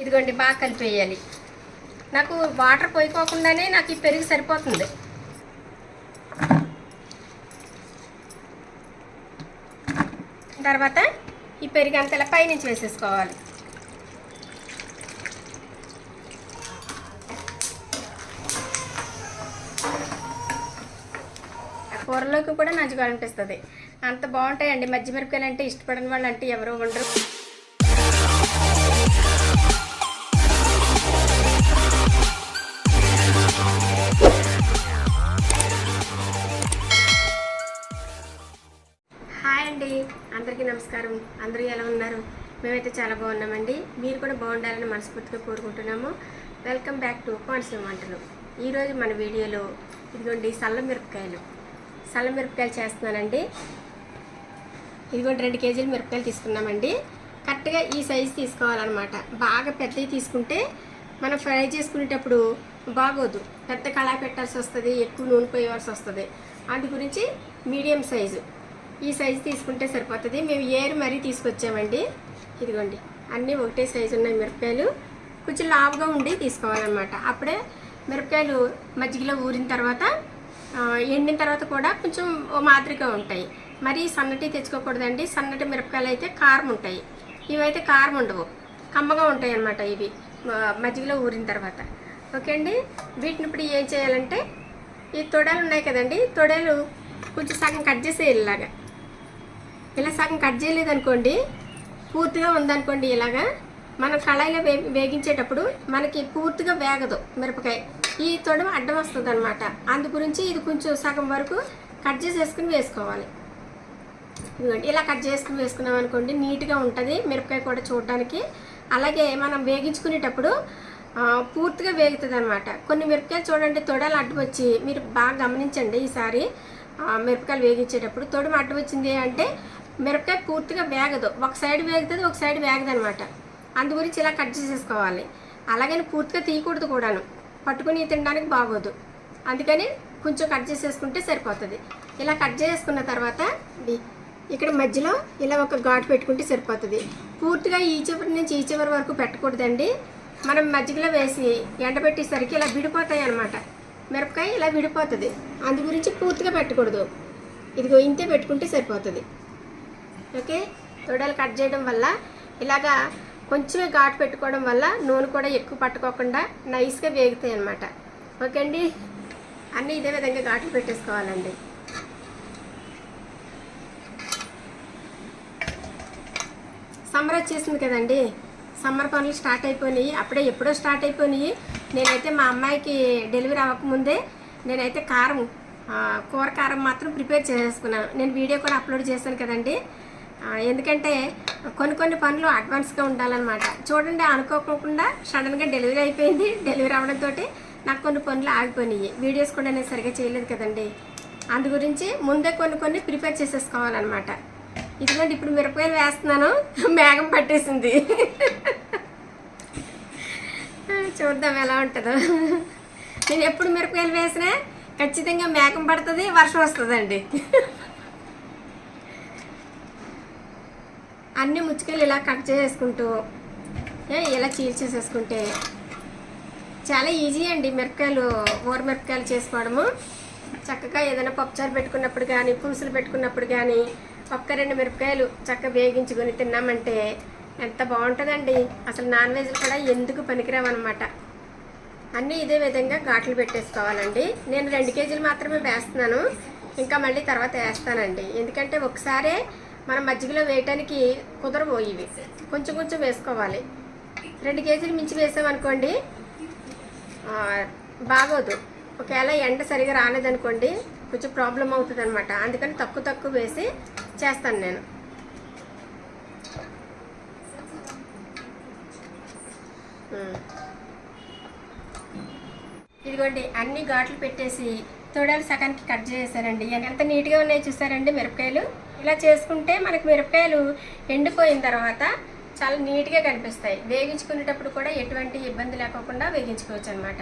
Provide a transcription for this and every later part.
ఇదిగోండి బాగా కలిపేయాలి. నాకు వాటర్ పోయిపోకుండానే నాకు ఈ పెరుగు సరిపోతుంది. తర్వాత ఈ పెరుగు అంతలా పైనుంచి వేసేసుకోవాలి. కూరలోకి కూడా మంచిగా అనిపిస్తుంది. అంత బాగుంటాయండి. మధ్య మిరపకాయలు అంటే ఇష్టపడని వాళ్ళు అంటే ఎవరు ఉండరు నమస్కారం. అందరూ ఎలా ఉన్నారు? మేమైతే చాలా బాగున్నామండి. మీరు కూడా బాగుండాలని మనస్ఫూర్తిగా కోరుకుంటున్నాము. వెల్కమ్ బ్యాక్ టు కోనసీమ వంటలు ఈరోజు మన వీడియోలో ఇదిగోండి సల్ల మిరపకాయలు. సల్ల మిరపకాయలు చేస్తున్నానండి. ఇదిగోండి రెండు కేజీలు మిరపకాయలు తీసుకున్నామండి. కరెక్ట్గా ఈ సైజు తీసుకోవాలన్నమాట. బాగా పెద్దవి తీసుకుంటే మనం ఫ్రై చేసుకునేటప్పుడు బాగోదు. పెద్ద కళా పెట్టాల్సి వస్తుంది ఎక్కువ నూనె పోయవలసి వస్తుంది. అందు గురించి మీడియం సైజు. ఈ సైజు తీసుకుంటే సరిపోతుంది. మేము ఏరు మరీ తీసుకొచ్చామండి. ఇదిగోండి. అన్నీ ఒకటే సైజు ఉన్నాయి మిరపకాయలు. కొంచెం లావుగా ఉండి తీసుకోవాలన్నమాట. అప్పుడే మిరపకాయలు మజ్జిగలో ఊరిన తర్వాత ఎండిన తర్వాత కూడా కొంచెం ఓ మాదిరిగా ఉంటాయి. మరీ సన్నటి తెచ్చుకోకూడదండి. సన్నటి మిరపకాయలు అయితే కారం ఉంటాయి. ఇవైతే కారం ఉండవు. కమ్మగా ఉంటాయి అన్నమాట ఇవి మజ్జిగలో ఊరిన తర్వాత. ఓకే అండి. వీటిని ఇప్పుడు ఏం చేయాలంటే ఈ తొడలు ఉన్నాయి కదండి. తొడలు కొంచెం సగం కట్ చేసేయాలి ఇలాగా. ఇలా సగం కట్ చేయలేదు అనుకోండి పూర్తిగా ఉందనుకోండి ఇలాగా. మనం కళాయిలో వే వేగించేటప్పుడు మనకి పూర్తిగా వేగదు మిరపకాయ. ఈ తొడమ అడ్డం వస్తుంది అనమాట అందు గురించి ఇది కొంచెం సగం వరకు కట్ చేసేసుకుని వేసుకోవాలి. ఇదిగోండి ఇలా కట్ చేసుకుని వేసుకున్నాం అనుకోండి నీట్గా ఉంటుంది మిరపకాయ కూడా చూడడానికి. అలాగే మనం వేగించుకునేటప్పుడు పూర్తిగా వేగుతుంది అనమాట కొన్ని మిరపకాయలు చూడండి తొడలు అడ్డు వచ్చి మీరు బాగా గమనించండి ఈసారి మిరపకాయలు వేగించేటప్పుడు తొడమ అడ్డు వచ్చింది అంటే మిరపకాయ పూర్తిగా వేగదు. ఒక సైడ్ వేగుతుంది ఒక సైడ్ వేగదు అనమాట అందు గురించి ఇలా కట్ చేసేసుకోవాలి. అలాగని పూర్తిగా తీయకూడదు కూడాను. పట్టుకుని తినడానికి బాగోదు. అందుకని కొంచెం కట్ చేసేసుకుంటే సరిపోతుంది. ఇలా కట్ చేసుకున్న తర్వాత ఇక్కడ మధ్యలో ఇలా ఒక ఘాటు పెట్టుకుంటే సరిపోతుంది. పూర్తిగా ఈ చివరి నుంచి ఈ చివరి వరకు పెట్టకూడదండి. మనం మజ్జిగలో వేసి ఎండబెట్టేసరికి ఇలా విడిపోతాయి అన్నమాట. మిరపకాయ ఇలా విడిపోతుంది. అందు గురించి పూర్తిగా పెట్టకూడదు. ఇదిగో ఇంతే పెట్టుకుంటే సరిపోతుంది. ఓకే? తొడలు కట్ చేయడం వల్ల ఇలాగా కొంచెమే ఘాటు పెట్టుకోవడం వల్ల నూనె కూడా ఎక్కువ పట్టుకోకుండా నైస్గా వేగుతాయి అన్నమాట. ఓకే అండి? అన్నీ ఇదే విధంగా ఘాట్లు పెట్టేసుకోవాలండి. సమ్మర్ వచ్చేసింది కదండి. సమ్మర్ పనులు స్టార్ట్ అయిపోయినాయి. అప్పుడే ఎప్పుడో స్టార్ట్ అయిపోయినాయి. నేనైతే మా అమ్మాయికి డెలివరీ అవ్వకముందే నేనైతే కారం కూర కారం మాత్రం ప్రిపేర్ చేసేసుకున్నాను. నేను వీడియో కూడా అప్లోడ్ చేశాను కదండి. ఎందుకంటే కొన్ని కొన్ని పనులు అడ్వాన్స్గా ఉండాలన్నమాట. చూడండి అనుకోకుండా సడన్గా డెలివరీ అయిపోయింది. డెలివరీ అవడంతో నాకు కొన్ని పనులు ఆగిపోయినాయి. వీడియోస్ కూడా నేను సరిగ్గా చేయలేదు కదండి. అందు గురించి ముందే కొన్ని కొన్ని ప్రిపేర్ చేసేసుకోవాలన్నమాట. ఇదిగోండి ఇప్పుడు మిరపకాయలు వేస్తున్నాను. మేఘం పట్టేసింది. చూద్దాం ఎలా ఉంటుందో. నేను ఎప్పుడు మిరపకాయలు వేసినా ఖచ్చితంగా మేఘం పడుతుంది వర్షం వస్తుందండి. అన్ని ముచ్చుకలు ఇలా కట్ చేసుకుంటూ ఏ, ఇలా చీల్చేసేసుకుంటే చాలా ఈజీ అండి మిరపకాయలు ఊర మిరపకాయలు చేసుకోవడము. చక్కగా ఏదైనా పప్పుచారు పెట్టుకున్నప్పుడు కానీ పులుసులు పెట్టుకున్నప్పుడు కానీ ఒక్క రెండు మిరపకాయలు చక్కగా వేగించుకొని తిన్నామంటే ఎంత బాగుంటుందండి. అసలు నాన్ వెజ్ కూడా ఎందుకు పనికిరావన్నమాట. అన్నీ ఇదే విధంగా ఘాట్లు పెట్టేసుకోవాలండి. నేను రెండు కేజీలు మాత్రమే వేస్తున్నాను. ఇంకా మళ్ళీ తర్వాత వేస్తానండి. ఎందుకంటే ఒకసారే మనం మజ్జిగలో వేయటానికి కుదరవు ఇవి. కొంచెం కొంచెం వేసుకోవాలి. రెండు కేజీలు మించి వేసామనుకోండి బాగోదు. ఒకవేళ ఎండ సరిగా రాలేదనుకోండి కొంచెం ప్రాబ్లం అవుతుంది అనమాట అందుకని తక్కువ తక్కువ వేసి చేస్తాను నేను. ఇదిగోండి అన్ని ఘాట్లు పెట్టేసి తొడలు సగానికి కట్ చేసేసారండి ఎంత నీట్గా ఉన్నాయో చూసారండి మిరపకాయలు? ఇలా చేసుకుంటే మనకు మిరపకాయలు ఎండిపోయిన తర్వాత చాలా నీట్గా కనిపిస్తాయి. వేగించుకునేటప్పుడు కూడా ఎటువంటి ఇబ్బంది లేకోకుండా వేగించుకోవచ్చు అనమాట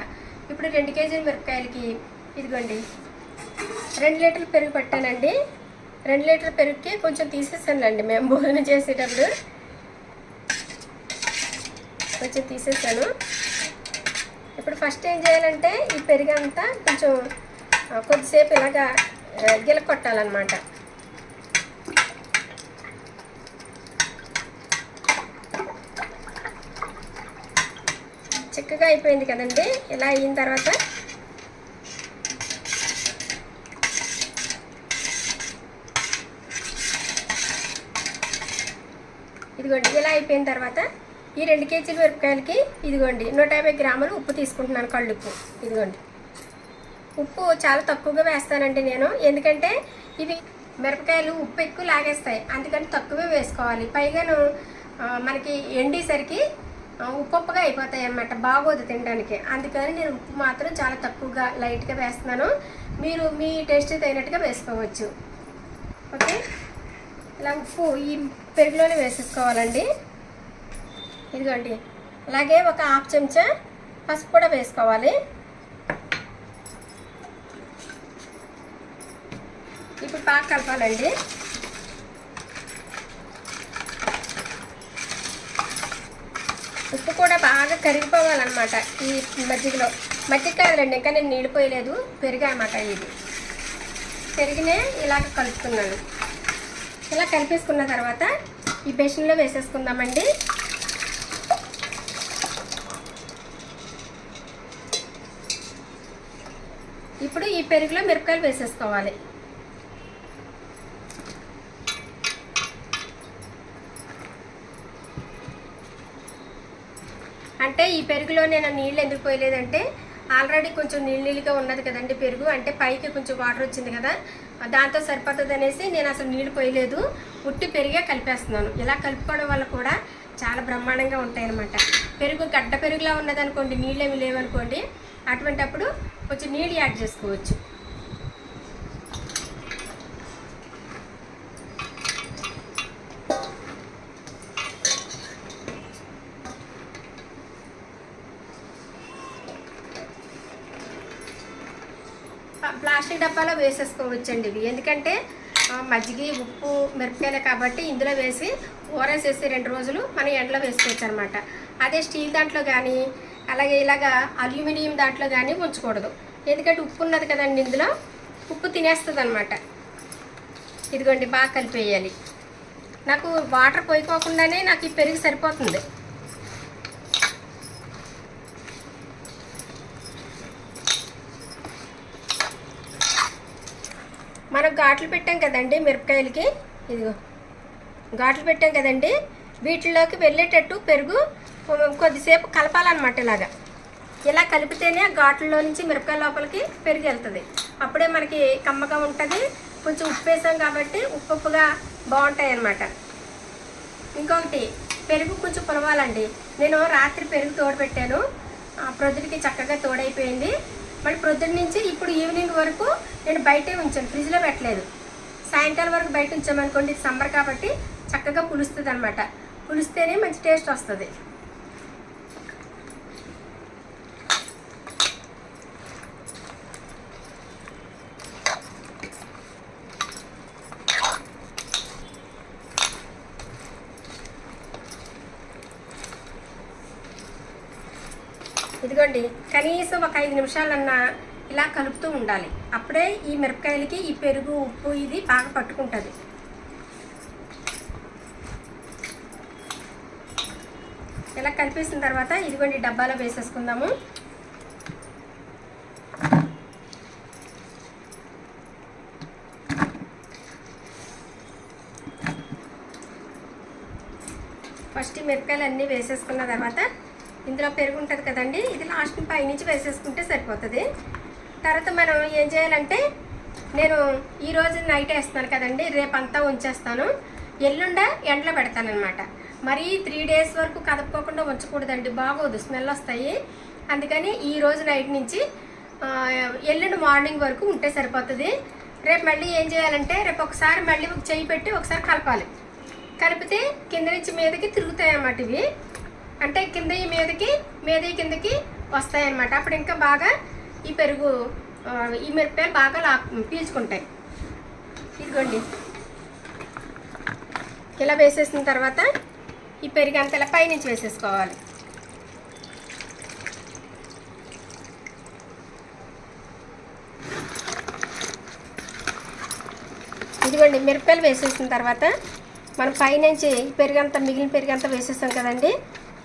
ఇప్పుడు రెండు కేజీల మిరపకాయలకి ఇదిగోండి. రెండు లీటర్లు పెరుగు పట్టానండి. రెండు లీటర్ పెరుగుకి కొంచెం తీసేసానులేండి. మేము భోజనం చేసేటప్పుడు కొంచెం తీసేసాను. ఇప్పుడు ఫస్ట్ ఏం చేయాలంటే ఈ పెరుగంతా కొంచెం కొద్దిసేపు ఇలాగా గిల కొట్టాలన్నమాట. చిక్కగా అయిపోయింది కదండి? ఇలా అయిన తర్వాత ఇదిగోండి ఇలా అయిపోయిన తర్వాత ఈ రెండు కేజీల మిరపకాయలకి ఇదిగోండి నూట యాభై గ్రాములు ఉప్పు తీసుకుంటున్నాను కళ్ళుప్పు. ఇదిగోండి. ఉప్పు చాలా తక్కువగా వేస్తానండి నేను. ఎందుకంటే ఇవి మిరపకాయలు ఉప్పు ఎక్కువ లాగేస్తాయి. అందుకని తక్కువే వేసుకోవాలి. పైగాను మనకి ఎండేసరికి ఉప్పుగా అయిపోతాయి అన్నమాట బాగోదు తినడానికి. అందుకని నేను ఉప్పు మాత్రం చాలా తక్కువగా లైట్గా వేస్తున్నాను. మీరు మీ టేస్ట్ తగినట్టుగా వేసుకోవచ్చు. ఓకే? ఇలా ఉప్పు ఈ పెరుగులోనే వేసేసుకోవాలండి. ఇదిగోండి. అలాగే ఒక హాఫ్ చెంచా పసుపు కూడా వేసుకోవాలి. ఇప్పుడు పాక కలపాలండి. ఉప్పు కూడా బాగా కరిగిపోవాలన్నమాట ఈ మజ్జిగలో. మజ్జిగ కాదులేండి ఇంకా నేను నీళ్ళు పోయలేదు పెరిగాయన్నమాట ఇది పెరిగినే ఇలాగ కలుపుకున్నాను. ఇలా కలిపేసుకున్న తర్వాత ఈ బేషన్లో వేసేసుకుందామండి. ఇప్పుడు ఈ పెరుగులో మిరపకాయలు వేసేసుకోవాలి. అంటే ఈ పెరుగులో నేను నీళ్ళు ఎందుకు పోయలేదంటే ఆల్రెడీ కొంచెం నీళ్ళు నీళ్ళుగా ఉన్నది కదండి పెరుగు. అంటే పైకి కొంచెం వాటర్ వచ్చింది కదా దాంతో సరిపోతుంది అనేసి నేను అసలు నీళ్ళు పోయలేదు. ఉట్టి పెరిగే కలిపేస్తున్నాను. ఇలా కలుపుకోవడం వల్ల కూడా చాలా బ్రహ్మాండంగా ఉంటాయన్నమాట. పెరుగు గడ్డ పెరుగులా ఉన్నదనుకోండి నీళ్ళు ఏమి లేవనుకోండి అటువంటి అప్పుడు కొంచెం నీళ్ళు యాడ్ చేసుకోవచ్చు ఆ, ప్లాస్టిక్ డబ్బాలో వేసేసుకోవచ్చండి ఇవి. ఎందుకంటే ఆ, మజ్జిగ ఉప్పు మిరపకాయలు కాబట్టి ఇందులో వేసి ఊరేసేసి రెండు రోజులు మనం ఎండలో వేసుకోవచ్చు అనమాట అదే స్టీల్ దాంట్లో కానీ అలాగే ఇలాగా అల్యూమినియం దాంట్లో కానీ ఉంచకూడదు. ఎందుకంటే ఉప్పు ఉన్నది కదండి ఇందులో ఉప్పు తినేస్తుంది అనమాట ఇదిగోండి బాగా కలిపేయాలి. నాకు వాటర్ పోయిపోకుండానే నాకు ఈ పెరుగు సరిపోతుంది. మనం ఘాట్లు పెట్టాం కదండి మిరపకాయలకి? ఇదిగో. ఘాట్లు పెట్టాం కదండి. వీటిలోకి వెళ్ళేటట్టు పెరుగు కొద్దిసేపు కలపాలన్నమాట ఇలాగా. ఇలా కలిపితేనే ఆ ఘాట్లలో నుంచి మిరపకాయ లోపలికి పెరుగు వెళ్తుంది. అప్పుడే మనకి కమ్మగా ఉంటుంది. కొంచెం ఉప్పు వేసాం కాబట్టి ఉప్పు ఉప్పుగా బాగుంటాయి అన్నమాట ఇంకొకటి పెరుగు కొంచెం పులవాలండి నేను రాత్రి పెరుగు తోడబెట్టాను. ఆ, ప్రొద్దుటికి చక్కగా తోడైపోయింది. మళ్ళీ ప్రొద్దున నుంచి ఇప్పుడు ఈవినింగ్ వరకు నేను బయటే ఉంచాను ఫ్రిడ్జ్లో పెట్టలేదు. సాయంకాలం వరకు బయట ఉంచామనుకోండి ఇది సమ్మర్ కాబట్టి చక్కగా పులుస్తుంది అనమాట పులిస్తేనే మంచి టేస్ట్ వస్తుంది. ఇదిగోండి కనీసం ఒక ఐదు నిమిషాలన్నా ఇలా కలుపుతూ ఉండాలి. అప్పుడే ఈ మిరపకాయలకి ఈ పెరుగు ఉప్పు ఇది బాగా పట్టుకుంటుంది. ఇలా కలిపేసిన తర్వాత ఇదిగోండి డబ్బాలో వేసేసుకుందాము. ఫస్ట్ మిరపకాయలు అన్నీ వేసేసుకున్న తర్వాత ఇందులో పెరుగు ఉంటుంది కదండి ఇది లాస్ట్ పైనుంచి వేసేసుకుంటే సరిపోతుంది. తర్వాత మనం ఏం చేయాలంటే నేను ఈ రోజు నైట్ వేస్తాను కదండి రేపంతా ఉంచేస్తాను. ఎల్లుండ ఎండలో పెడతానమాట మరీ త్రీ డేస్ వరకు కదపకోకుండా ఉంచకూడదండి బాగోదు స్మెల్ వస్తాయి. అందుకని ఈ రోజు నైట్ నుంచి ఎల్లుండి మార్నింగ్ వరకు ఉంటే సరిపోతుంది. రేపు మళ్ళీ ఏం చేయాలంటే రేపు ఒకసారి మళ్ళీ ఒక చేయి పెట్టి ఒకసారి కలపాలి. కలిపితే కింద నుంచి మీదకి తిరుగుతాయి అన్నమాట ఇవి. అంటే కింద ఈ మీదకి మీద ఈ కిందకి వస్తాయన్నమాట. అప్పుడు ఇంకా బాగా ఈ పెరుగు ఈ మిరపకాయలు బాగా లా పీల్చుకుంటాయి. ఇదిగోండి. ఇలా వేసేసిన తర్వాత ఈ పెరుగు అంత ఇలా పైనుంచి వేసేసుకోవాలి. ఇదిగోండి మిరపకాయలు వేసేసిన తర్వాత మనం పైనుంచి పెరుగంతా మిగిలిన పెరుగంతా వేసేస్తాం కదండి.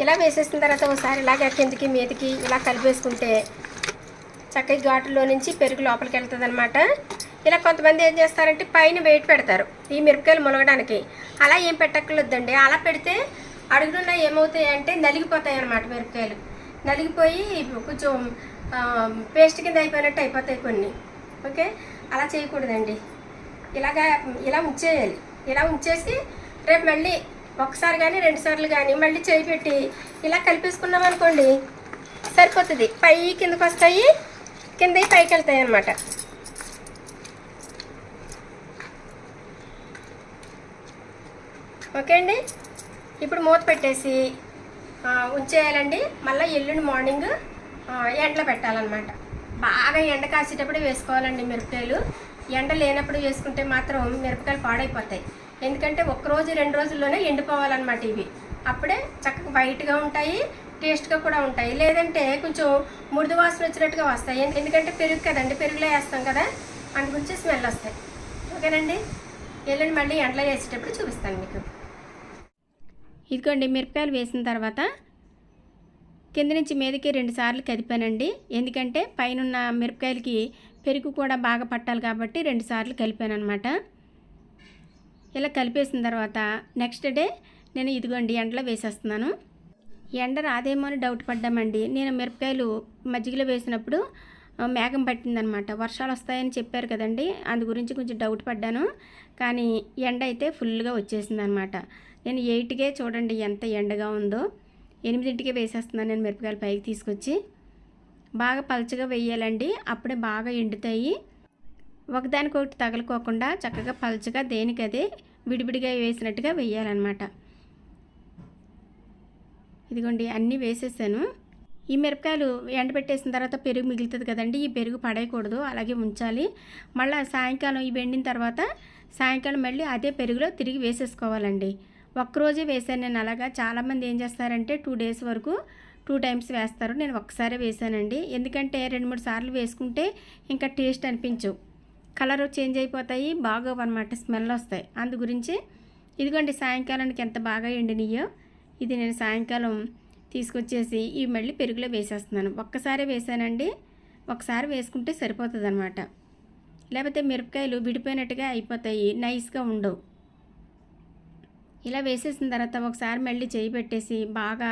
ఇలా వేసేసిన తర్వాత ఒకసారి ఇలాగ కిందకి మీదకి ఇలా కలిపేసుకుంటే చక్కగా ఘాటులో నుంచి పెరుగు లోపలికి వెళ్తుంది అనమాట ఇలా కొంతమంది ఏం చేస్తారంటే పైన వెయిట్ పెడతారు ఈ మిరపకాయలు మునగడానికి. అలా ఏం పెట్టక్కర్లేదండి. అలా పెడితే అడుగునున్న ఏమవుతాయి అంటే నలిగిపోతాయి అన్నమాట మిరపకాయలు. నలిగిపోయి కొంచెం పేస్ట్ కింద అయిపోయినట్టు అయిపోతాయి కొన్ని. ఓకే? అలా చేయకూడదండి. ఇలాగా ఇలా ఉంచేయాలి. ఇలా ఉంచేసి రేపు మళ్ళీ ఒకసారి కానీ రెండుసార్లు కానీ మళ్ళీ చేయి పెట్టి ఇలా కలిపేసుకున్నాం అనుకోండి సరిపోతుంది. పై కిందకు వస్తాయి కింద పైకి వెళ్తాయి అన్నమాట. ఓకే అండి? ఇప్పుడు మూత పెట్టేసి ఉంచేయాలండి. మళ్ళీ ఎల్లుండి మార్నింగ్ ఎండలో పెట్టాలన్నమాట. బాగా ఎండ కాసేటప్పుడు వేసుకోవాలండి మిరపకాయలు. ఎండ లేనప్పుడు వేసుకుంటే మాత్రం మిరపకాయలు పాడైపోతాయి. ఎందుకంటే ఒక్కరోజు రెండు రోజుల్లోనే ఎండిపోవాలన్నమాట ఇవి. అప్పుడే చక్కగా వైట్గా ఉంటాయి టేస్ట్గా కూడా ఉంటాయి. లేదంటే కొంచెం మురుదు వాసన వచ్చినట్టుగా వస్తాయి. ఎందుకంటే పెరుగు కదండి పెరుగులో వేస్తాం కదా అందు గురించి స్మెల్ వస్తాయి. ఓకేనండి? ఎల్లుండి మళ్ళీ ఎండలో వేసేటప్పుడు చూపిస్తాను మీకు. ఇదిగోండి మిరపకాయలు వేసిన తర్వాత కింద నుంచి మీదకి రెండు సార్లు కదిపానండి ఎందుకంటే పైన మిరపకాయలకి పెరుగు కూడా బాగా పట్టాలి కాబట్టి రెండు సార్లు కలిపాను అనమాట ఇలా కలిపేసిన తర్వాత నెక్స్ట్ డే నేను ఇదిగోండి ఎండలో వేసేస్తున్నాను. ఎండ రాదేమో అని డౌట్ పడ్డామండి. నేను మిరపకాయలు మజ్జిగలో వేసినప్పుడు మేఘం పట్టిందనమాట. వర్షాలు వస్తాయని చెప్పారు కదండి. అందు గురించి కొంచెం డౌట్ పడ్డాను. కానీ ఎండ అయితే ఫుల్గా వచ్చేసింది అనమాట నేను ఎయిట్కే చూడండి ఎంత ఎండగా ఉందో. ఎనిమిదింటికే వేసేస్తున్నాను నేను మిరపకాయలు పైకి తీసుకొచ్చి. బాగా పలచగా వేయాలండి. అప్పుడే బాగా ఎండుతాయి. ఒకదానికొకటి తగలుకోకుండా చక్కగా పలచగా దేనికదే విడివిడిగా వేసినట్టుగా వేయాలన్నమాట ఇదిగోండి అన్నీ వేసేసాను. ఈ మిరపకాయలు ఎండబెట్టేసిన తర్వాత పెరుగు మిగులుతుంది కదండి ఈ పెరుగు పడేయకూడదు అలాగే ఉంచాలి. మళ్ళీ సాయంకాలం ఇవి ఎండిన తర్వాత సాయంకాలం మళ్ళీ అదే పెరుగులో తిరిగి వేసేసుకోవాలండి. ఒక్కరోజే వేసాను నేను అలాగా. చాలామంది ఏం చేస్తారంటే టూ డేస్ వరకు టూ టైమ్స్ వేస్తారు. నేను ఒక్కసారే వేసానండి. ఎందుకంటే రెండు మూడు సార్లు వేసుకుంటే ఇంకా టేస్ట్ అనిపించవు. కలర్ చేంజ్ అయిపోతాయి బాగోవు అనమాట స్మెల్ వస్తాయి. అందు గురించి ఇదిగోండి సాయంకాలానికి ఎంత బాగా ఎండినయో ఇది నేను సాయంకాలం తీసుకొచ్చేసి ఇవి మళ్ళీ పెరుగులో వేసేస్తున్నాను. ఒక్కసారి వేసానండి ఒకసారి వేసుకుంటే సరిపోతుంది అనమాట లేకపోతే మిరపకాయలు విడిపోయినట్టుగా అయిపోతాయి నైస్గా ఉండవు. ఇలా వేసేసిన తర్వాత ఒకసారి మళ్ళీ చేయి పెట్టేసి బాగా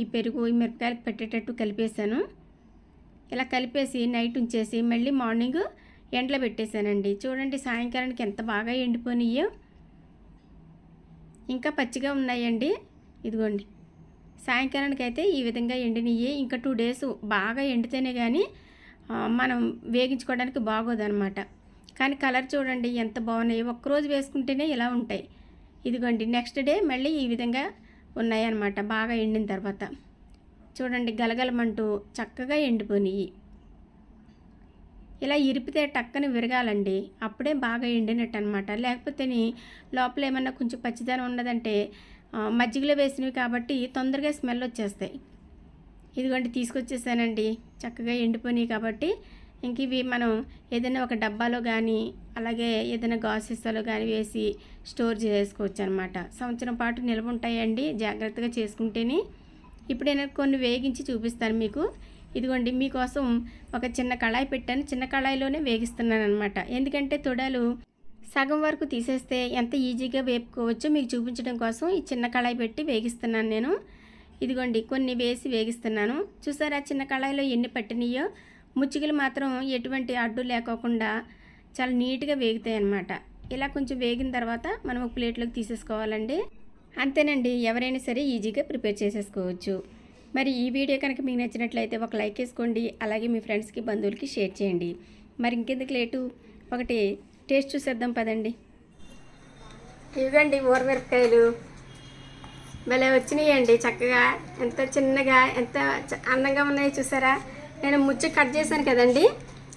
ఈ పెరుగు ఈ మిరపకాయలు పెట్టేటట్టు కలిపేసాను ఇలా కలిపేసి నైట్ ఉంచేసి మళ్ళీ మార్నింగ్ ఎండలో పెట్టేశానండి. చూడండి సాయంకాలానికి ఎంత బాగా ఎండిపోయినాయో. ఇంకా పచ్చిగా ఉన్నాయండి. ఇదిగోండి. సాయంకాలానికి అయితే ఈ విధంగా ఎండినయ్యి ఇంకా టూ డేస్ బాగా ఎండితేనే కానీ మనం వేగించుకోవడానికి బాగోదనమాట కానీ కలర్ చూడండి ఎంత బాగున్నాయి. ఒక్కరోజు వేసుకుంటేనే ఇలా ఉంటాయి. ఇదిగోండి నెక్స్ట్ డే మళ్ళీ ఈ విధంగా ఉన్నాయన్నమాట. బాగా ఎండిన తర్వాత. చూడండి గలగలమంటూ చక్కగా ఎండిపోయినాయి. ఇలా ఇరిపితే టక్కని విరగాలండి. అప్పుడే బాగా ఎండినట్టు అనమాట లేకపోతే లోపల ఏమన్నా కొంచెం పచ్చిదనం ఉన్నదంటే మజ్జిగలో వేసినవి కాబట్టి తొందరగా స్మెల్ వచ్చేస్తాయి. ఇదిగోండి తీసుకొచ్చేసానండి. చక్కగా ఎండిపోయినాయి కాబట్టి ఇంక ఇవి మనం ఏదైనా ఒక డబ్బాలో కానీ అలాగే ఏదైనా గాసెస్లో కానీ వేసి స్టోర్ చేసుకోవచ్చు అనమాట సంవత్సరం పాటు నిల్వ ఉంటాయండి. జాగ్రత్తగా చేసుకుంటేనే. ఇప్పుడు నేను కొన్ని వేగించి చూపిస్తాను మీకు. ఇదిగోండి మీకోసం ఒక చిన్న కళాయి పెట్టాను. చిన్న కళాయిలోనే వేగిస్తున్నాను అనమాట ఎందుకంటే తొడలు సగం వరకు తీసేస్తే ఎంత ఈజీగా వేపుకోవచ్చో మీకు చూపించడం కోసం ఈ చిన్న కళాయి పెట్టి వేగిస్తున్నాను నేను. ఇదిగోండి కొన్ని వేసి వేగిస్తున్నాను. చూసారా చిన్న కళాయిలో ఎన్ని పట్టినాయో? ముచ్చుకలు మాత్రం ఎటువంటి అడ్డు లేకోకుండా చాలా నీట్గా వేగుతాయి అన్నమాట ఇలా కొంచెం వేగిన తర్వాత మనం ఒక ప్లేట్లోకి తీసేసుకోవాలండి. అంతేనండి ఎవరైనా సరే ఈజీగా ప్రిపేర్ చేసేసుకోవచ్చు. మరి ఈ వీడియో కనుక మీకు నచ్చినట్లయితే ఒక లైక్ వేసుకోండి అలాగే మీ ఫ్రెండ్స్కి బంధువులకి షేర్ చేయండి. మరి ఇంకెందుకు లేటు? ఒకటి టేస్ట్ చూసేద్దాం పదండి. ఇవ్వండి ఊరమిరపకాయలు. భలే వచ్చినాయండి చక్కగా. ఎంత చిన్నగా ఎంత చ- అందంగా ఉన్నాయి చూసారా? నేను ముచ్చు కట్ చేశాను కదండి.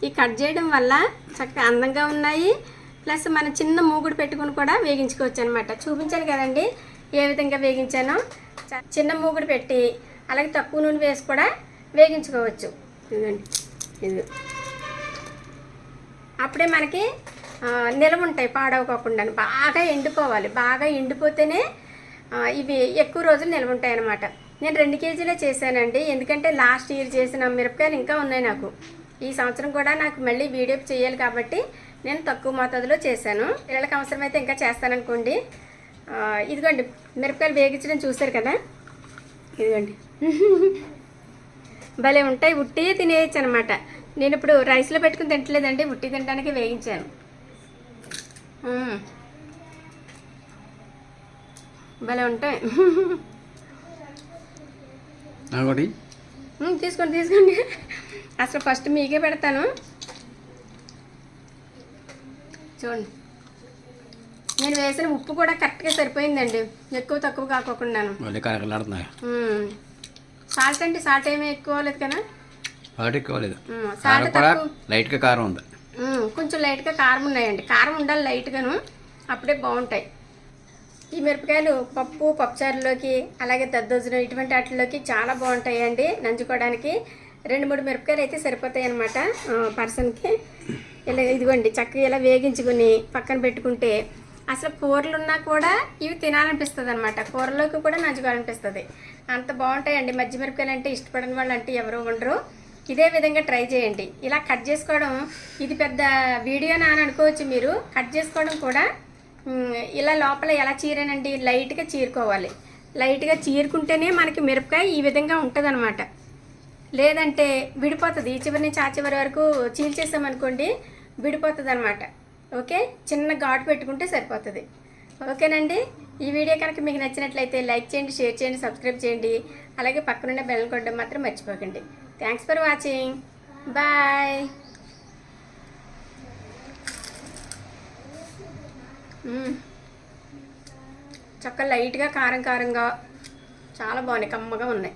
ఈ కట్ చేయడం వల్ల చక్కగా అందంగా ఉన్నాయి. ప్లస్ మన చిన్న మూగుడు పెట్టుకుని కూడా వేగించుకోవచ్చు అనమాట చూపించాను కదండి ఏ విధంగా వేగించానో. చిన్న మూగుడు పెట్టి అలాగే తక్కువ నూనె వేసి కూడా వేగించుకోవచ్చు. ఇదిగోండి. ఇది అప్పుడే మనకి నిలవ ఉంటాయి పాడవకోకుండా బాగా ఎండిపోవాలి. బాగా ఎండిపోతేనే ఇవి ఎక్కువ రోజులు నిల్వ ఉంటాయి అన్నమాట. నేను రెండు కేజీలే చేశానండి. ఎందుకంటే లాస్ట్ ఇయర్ చేసిన మిరపకాయలు ఇంకా ఉన్నాయి నాకు. ఈ సంవత్సరం కూడా నాకు మళ్ళీ వీడియో చేయాలి కాబట్టి నేను తక్కువ మోతాదులో చేశాను. పిల్లలకి అవసరమైతే ఇంకా చేస్తాననుకోండి. ఇదిగోండి మిరపకాయలు వేగించడం చూశారు కదా? ఇదిగోండి. భలే ఉంటాయి. ఉట్టి తినేయచ్చు అనమాట నేను ఇప్పుడు రైస్లో పెట్టుకుని తింటలేదండి. ఉట్టి తినడానికి వేయించాను. భలే ఉంటాయి. తీసుకోండి తీసుకోండి. అసలు ఫస్ట్ మీకే పెడతాను. చూడండి. నేను వేసిన ఉప్పు కూడా కరెక్ట్గా సరిపోయిందండి. ఎక్కువ తక్కువ కాకోకుండాను. కరకలాడుతున్నాయి సాల్ట్ అంటే సాల్ట్ ఏమీ ఎక్కువ లేదు కదా? ఒకటి ఎక్కువ లేదు కారం సాల్ట్ లైట్గా ఉంది. కొంచెం లైట్గా కారం ఉన్నాయండి. కారం ఉండాలి లైట్గాను. అప్పుడే బాగుంటాయి. ఈ మిరపకాయలు పప్పు పప్పుచారులోకి అలాగే దద్దోజనం ఇటువంటి వాటిలోకి చాలా బాగుంటాయండి నంచుకోవడానికి. రెండు మూడు మిరపకాయలు అయితే సరిపోతాయి అనమాట పర్సన్కి. ఇలా ఇదిగోండి చక్కగా ఇలా వేగించుకుని పక్కన పెట్టుకుంటే అసలు కూరలు ఉన్నా కూడా ఇవి తినాలనిపిస్తుంది అనమాట కూరలోకి కూడా నంచుకోవాలనిపిస్తుంది అంత బాగుంటాయండి. మధ్య మిరపకాయలు అంటే ఇష్టపడని వాళ్ళు అంటే ఎవరు ఉండరు. ఇదే విధంగా ట్రై చేయండి. ఇలా కట్ చేసుకోవడం ఇది పెద్ద వీడియో అని అనుకోవచ్చు మీరు. కట్ చేసుకోవడం కూడా ఇలా లోపల ఎలా చీరానండి? లైట్గా చీరుకోవాలి. లైట్గా చీరుకుంటేనే మనకి మిరపకాయ ఈ విధంగా ఉంటుంది లేదంటే విడిపోతుంది. ఈ చివరి నుంచి ఆ చివరి వరకు చీల్చేసామనుకోండి విడిపోతుంది అనమాట ఓకే? చిన్న ఘాటు పెట్టుకుంటే సరిపోతుంది. ఓకేనండి? ఈ వీడియో కనుక మీకు నచ్చినట్లయితే లైక్ చేయండి షేర్ చేయండి సబ్స్క్రైబ్ చేయండి. అలాగే పక్కనున్న బెల్ కొట్టడం మాత్రం మర్చిపోకండి. Thanks for watching. బాయ్. చక్క లైట్గా కారం కారంగా చాలా బాగున్నాయి కమ్మగా ఉన్నాయి.